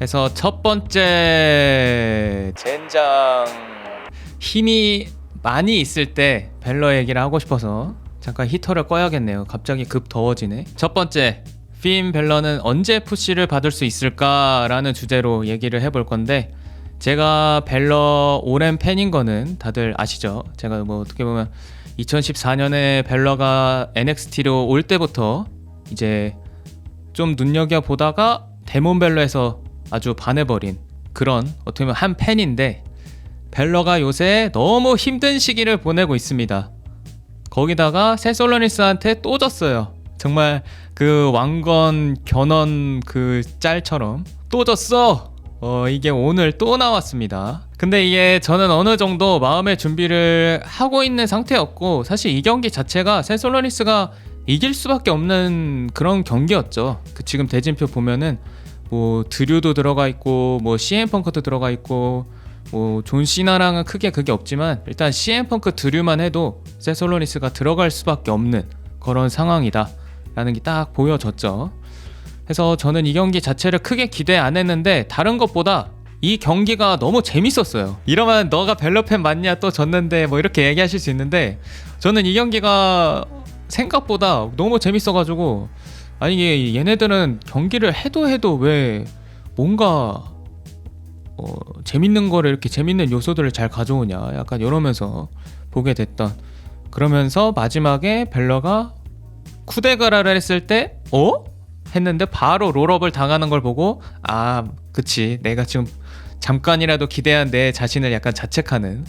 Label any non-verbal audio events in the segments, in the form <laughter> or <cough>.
해서 첫 번째 젠장 힘이 많이 있을 때 벨러 얘기를 하고 싶어서 잠깐 히터를 꺼야겠네요. 갑자기 급 더워지네. 첫 번째 핀 벨러는 언제 푸시를 받을 수 있을까라는 주제로 얘기를 해볼 건데 제가 벨러 오랜 팬인 거는 다들 아시죠? 제가 뭐 어떻게 보면 2014년에 벨러가 NXT로 올 때부터 이제 좀 눈여겨 보다가 데몬 벨러에서 아주 반해버린 그런 어떻게 보면 한 팬인데 벨러가 요새 너무 힘든 시기를 보내고 있습니다. 거기다가 세솔로니스한테 또 졌어요. 정말 그 왕건 견원 그 짤처럼 또 졌어. 어 이게 오늘 또 나왔습니다. 근데 이게 저는 어느 정도 마음의 준비를 하고 있는 상태였고 사실 이 경기 자체가 세솔로니스가 이길 수밖에 없는 그런 경기였죠. 그 지금 대진표 보면은 뭐 드류도 들어가 있고 뭐 CM 펑크도 들어가 있고 뭐 존 시나랑은 크게 그게 없지만 일단 CM 펑크 드류만 해도 세솔로니스가 들어갈 수밖에 없는 그런 상황이다라는 게 딱 보여졌죠. 그래서 저는 이 경기 자체를 크게 기대 안 했는데 다른 것보다 이 경기가 너무 재밌었어요. 이러면 너가 벨로팬 맞냐 또 졌는데 뭐 이렇게 얘기하실 수 있는데 저는 이 경기가 생각보다 너무 재밌어가지고 아니 이게 얘네들은 경기를 해도 해도 왜 뭔가 어, 재밌는 거를 이렇게 재밌는 요소들을 잘 가져오냐 약간 이러면서 보게 됐던. 그러면서 마지막에 벨러가 쿠데가라를 했을 때 어? 했는데 바로 롤업을 당하는 걸 보고 아 그치. 내가 지금 잠깐이라도 기대한 내 자신을 약간 자책하는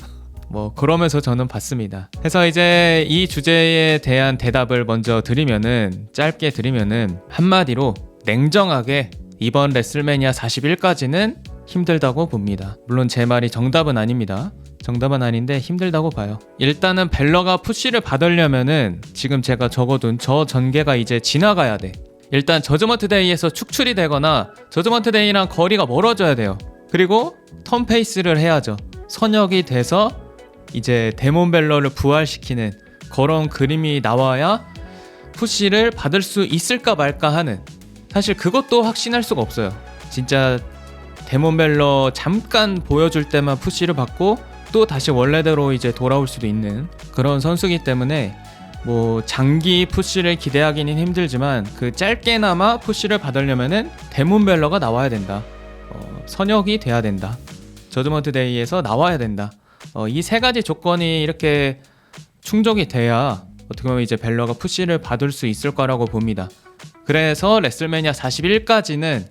뭐 그러면서 저는 봤습니다. 그래서 이제 이 주제에 대한 대답을 먼저 드리면은 짧게 드리면은 한마디로 냉정하게 이번 레슬매니아 41까지는 힘들다고 봅니다. 물론 제 말이 정답은 아닙니다. 정답은 아닌데 힘들다고 봐요. 일단은 벨러가 푸시를 받으려면은 지금 제가 적어둔 저 전개가 이제 지나가야 돼. 일단 저즈먼트 데이에서 축출이 되거나 저즈먼트 데이랑 거리가 멀어져야 돼요. 그리고 턴 페이스를 해야죠. 선역이 돼서 이제 데몬 벨러를 부활시키는 그런 그림이 나와야 푸시를 받을 수 있을까 말까 하는 사실 그것도 확신할 수가 없어요. 진짜 데몬 벨러 잠깐 보여줄 때만 푸시를 받고 또 다시 원래대로 이제 돌아올 수도 있는 그런 선수기 때문에 뭐 장기 푸시를 기대하기는 힘들지만 그 짧게나마 푸시를 받으려면은 데몬 벨러가 나와야 된다. 어, 선역이 돼야 된다. 저드먼트 데이에서 나와야 된다. 어, 이 세 가지 조건이 이렇게 충족이 돼야 어떻게 보면 이제 벨러가 푸시를 받을 수 있을 거라고 봅니다. 그래서 레슬매니아 41까지는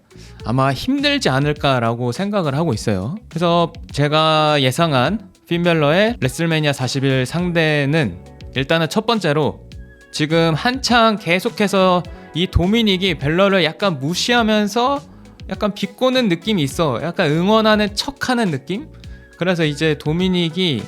아마 힘들지 않을까라고 생각을 하고 있어요. 그래서 제가 예상한 핀벨러의 레슬매니아 41 상대는 일단은 첫 번째로 지금 한창 계속해서 이 도미닉이 벨러를 약간 무시하면서 약간 비꼬는 느낌이 있어. 약간 응원하는 척하는 느낌? 그래서 이제 도미닉이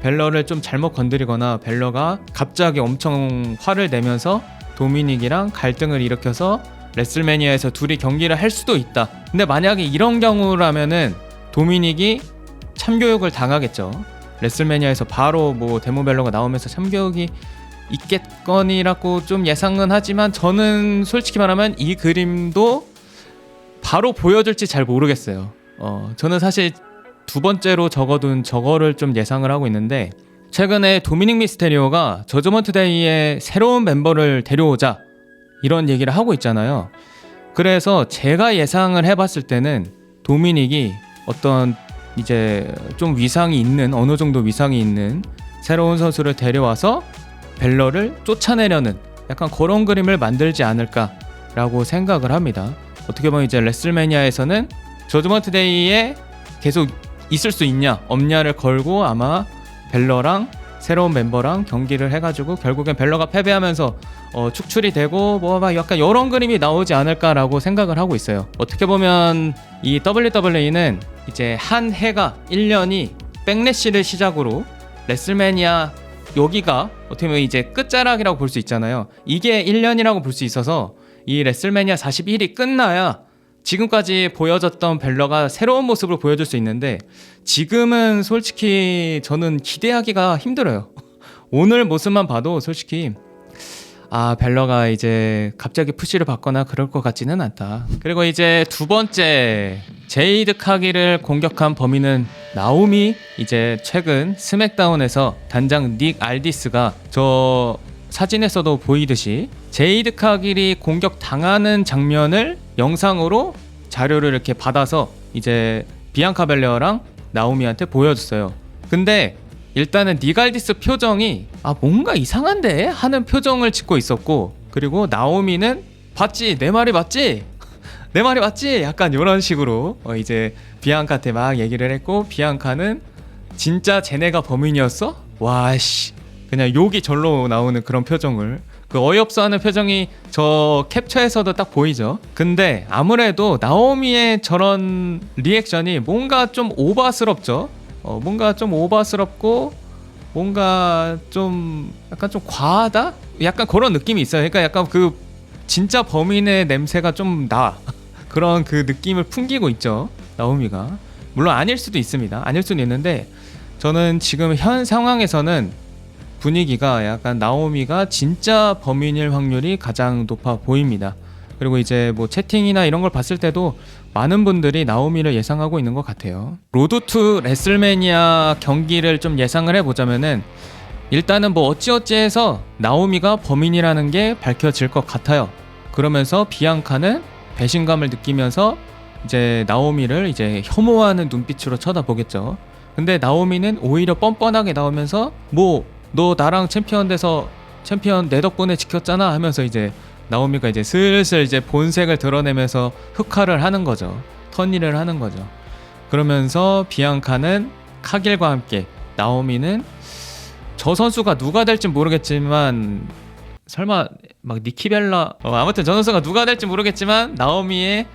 벨러를 좀 잘못 건드리거나 벨러가 갑자기 엄청 화를 내면서 도미닉이랑 갈등을 일으켜서 레슬매니아에서 둘이 경기를 할 수도 있다. 근데 만약에 이런 경우라면은 도미닉이 참교육을 당하겠죠. 레슬매니아에서 바로 뭐 데모 벨러가 나오면서 참교육이 있겠거니라고 좀 예상은 하지만 저는 솔직히 말하면 이 그림도 바로 보여줄지 잘 모르겠어요. 어, 저는 사실 두 번째로 적어둔 저거를 좀 예상을 하고 있는데 최근에 도미닉 미스테리오가 저저먼트 데이에 새로운 멤버를 데려오자 이런 얘기를 하고 있잖아요. 그래서 제가 예상을 해봤을 때는 도미닉이 어떤 이제 좀 위상이 있는 어느 정도 위상이 있는 새로운 선수를 데려와서 벨러를 쫓아내려는 약간 그런 그림을 만들지 않을까라고 생각을 합니다. 어떻게 보면 이제 레슬매니아에서는 저드먼트 데이에 계속 있을 수 있냐 없냐를 걸고 아마 벨러랑 새로운 멤버랑 경기를 해가지고 결국엔 벨러가 패배하면서 어, 축출이 되고 뭐 막 약간 이런 그림이 나오지 않을까라고 생각을 하고 있어요. 어떻게 보면 이 WWE는 이제 한 해가 1년이 백래시를 시작으로 레슬매니아 여기가 어떻게 보면 이제 끝자락이라고 볼 수 있잖아요. 이게 1년이라고 볼 수 있어서 이 레슬매니아 41이 끝나야 지금까지 보여줬던 벨러가 새로운 모습을 보여줄 수 있는데 지금은 솔직히 저는 기대하기가 힘들어요. 오늘 모습만 봐도 솔직히 아 벨러가 이제 갑자기 푸시를 받거나 그럴 것 같지는 않다. 그리고 이제 두 번째 제이드 카기를 공격한 범인은 나오미 이제 최근 스맥다운에서 단장 닉 알디스가 저 사진에서도 보이듯이 제이드 카길이 공격 당하는 장면을 영상으로 자료를 이렇게 받아서 이제 비앙카 벨레어랑 나오미한테 보여줬어요. 근데 일단은 니갈디스 표정이 아 뭔가 이상한데? 하는 표정을 짓고 있었고 그리고 나오미는 봤지? 내 말이 맞지? <laughs> 내 말이 맞지? 약간 이런 식으로 어 이제 비앙카한테 막 얘기를 했고 비앙카는 진짜 쟤네가 범인이었어? 와씨 그냥 욕이 절로 나오는 그런 표정을 그 어이없어 하는 표정이 저 캡처에서도 딱 보이죠. 근데 아무래도 나오미의 저런 리액션이 뭔가 좀 오바스럽죠. 어, 뭔가 좀 오바스럽고 뭔가 좀 약간 좀 과하다? 약간 그런 느낌이 있어요. 그러니까 약간 그 진짜 범인의 냄새가 좀 나. <laughs> 그런 그 느낌을 풍기고 있죠. 나오미가. 물론 아닐 수도 있습니다. 아닐 수는 있는데 저는 지금 현 상황에서는 분위기가 약간 나오미가 진짜 범인일 확률이 가장 높아 보입니다. 그리고 이제 뭐 채팅이나 이런 걸 봤을 때도 많은 분들이 나오미를 예상하고 있는 것 같아요. 로드 투 레슬매니아 경기를 좀 예상을 해보자면은 일단은 뭐 어찌어찌해서 나오미가 범인이라는 게 밝혀질 것 같아요. 그러면서 비앙카는 배신감을 느끼면서 이제 나오미를 이제 혐오하는 눈빛으로 쳐다보겠죠. 근데 나오미는 오히려 뻔뻔하게 나오면서 뭐 너 나랑 챔피언 돼서 챔피언 내 덕분에 지켰잖아 하면서 이제 나오미가 이제 슬슬 이제 본색을 드러내면서 흑화를 하는 거죠. 턴일을 하는 거죠. 그러면서 비앙카는 카길과 함께 나오미는 저 선수가 누가 될지 모르겠지만 설마 막 니키벨라 어, 아무튼 저 선수가 누가 될지 모르겠지만 나오미의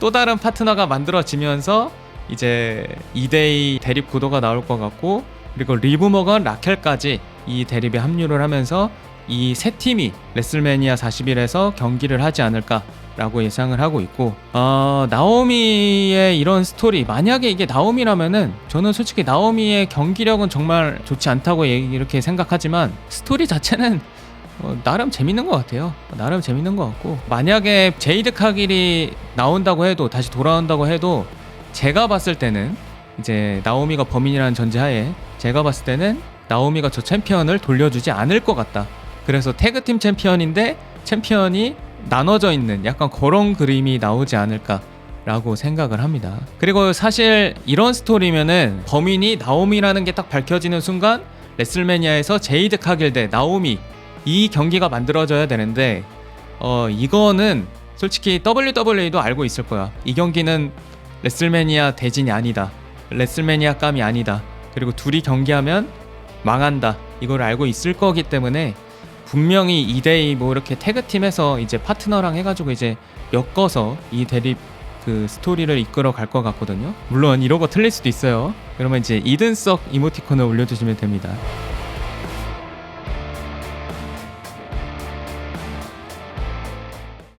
또 다른 파트너가 만들어지면서 이제 2대2 대립 구도가 나올 것 같고 그리고 리브 머건 라켈까지 이 대립에 합류를 하면서 이 세 팀이 레슬매니아 41에서 경기를 하지 않을까 라고 예상을 하고 있고 어, 나오미의 이런 스토리 만약에 이게 나오미라면은 저는 솔직히 나오미의 경기력은 정말 좋지 않다고 이렇게 생각하지만 스토리 자체는 어, 나름 재밌는 것 같아요. 나름 재밌는 것 같고 만약에 제이드 카길이 나온다고 해도 다시 돌아온다고 해도 제가 봤을 때는 이제 나오미가 범인이라는 전제하에 제가 봤을 때는 나오미가 저 챔피언을 돌려주지 않을 것 같다. 그래서 태그팀 챔피언인데 챔피언이 나눠져 있는 약간 그런 그림이 나오지 않을까 라고 생각을 합니다. 그리고 사실 이런 스토리면은 범인이 나오미라는 게 딱 밝혀지는 순간 레슬매니아에서 제이드 카길 대 나오미 이 경기가 만들어져야 되는데 어 이거는 솔직히 WWE도 알고 있을 거야. 이 경기는 레슬매니아 대진이 아니다. 레슬매니아 감이 아니다. 그리고 둘이 경기하면 망한다. 이걸 알고 있을 거기 때문에 분명히 2대2 뭐 이렇게 태그팀에서 이제 파트너랑 해가지고 이제 엮어서 이 대립 그 스토리를 이끌어 갈 것 같거든요. 물론 거 틀릴 수도 있어요. 그러면 이제 이든석 이모티콘을 올려주시면 됩니다.